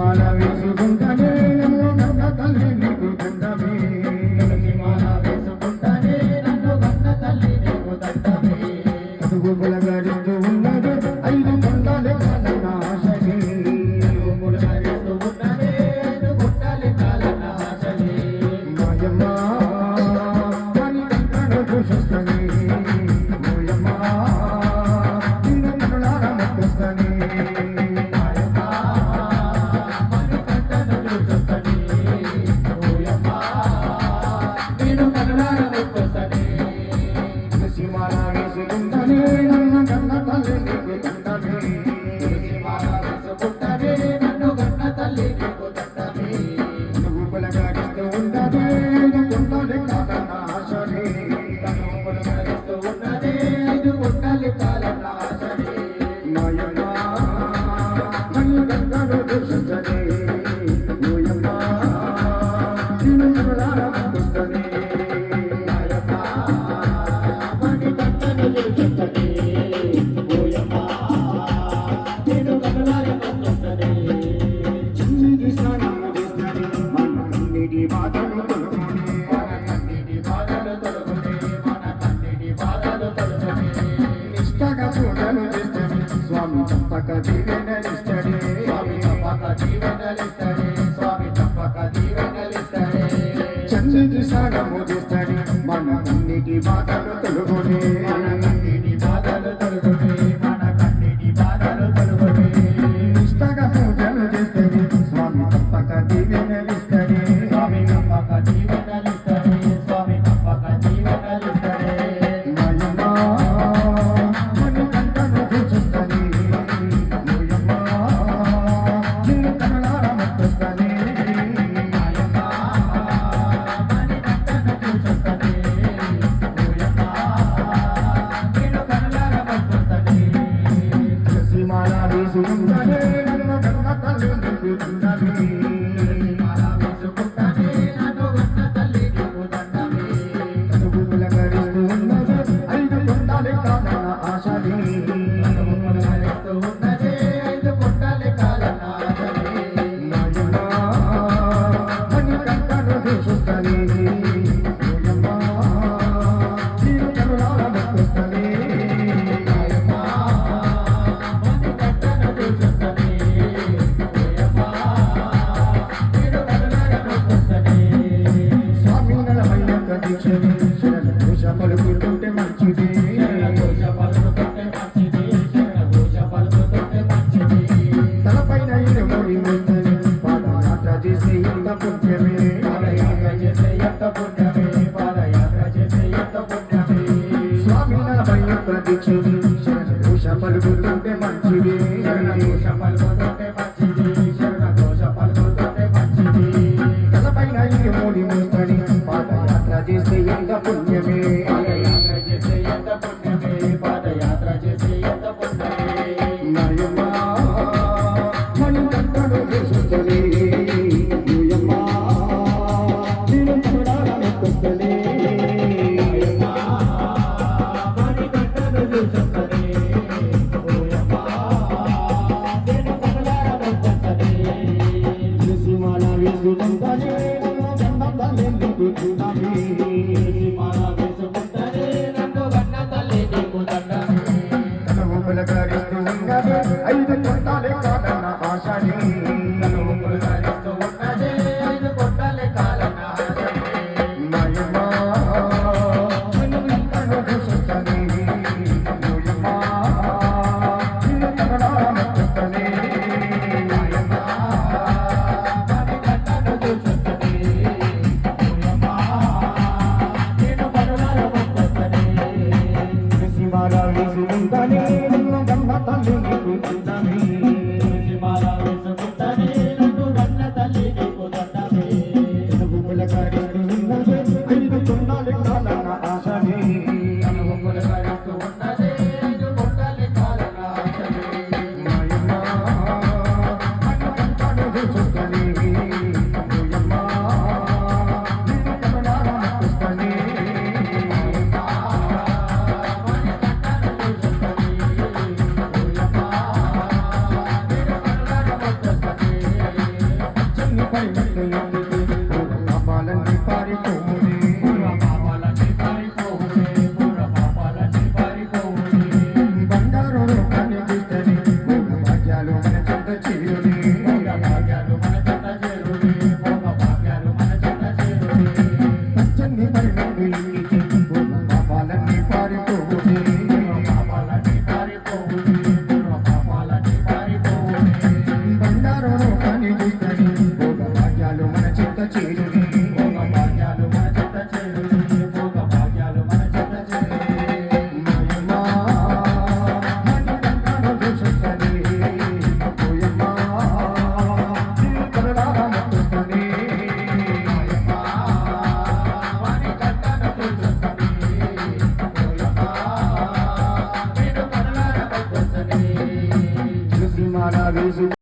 మాల వేసుకుంటనే నన్ను గంగ తల్లి నీకు దండమే. మాల వేసుకుంటనే నన్ను గంగ తల్లి నీకు దండమే. అదుగు బులగరిస్తూ ఉన్నది ఐదు కొండలు కాలన ఆశని అదుగు బులగరిస్తూ ఉన్నది ఐదు కొండలు కాలన ఆశని మాయమ్మ పని కనుకు శస్త్రంగా కన్నీటి బాధలు తొలుగునే మన బాధలు మన బాధలు నిష్టగా స్వామి తప్పక జీవనలిస్తాడే స్వామి తప్పక జీవనలిస్తాడు Thank you. పలుకుతుంటే మంచిది. శరణ దోష పలుకుతుంటే మంచిది. శరణ దోష పలుకుతుంటే మంచిది. తలపైన ఈ మూడి మూతని పాదయాత్ర చేస్తే ఎంత పుణ్యమే পারতো язык.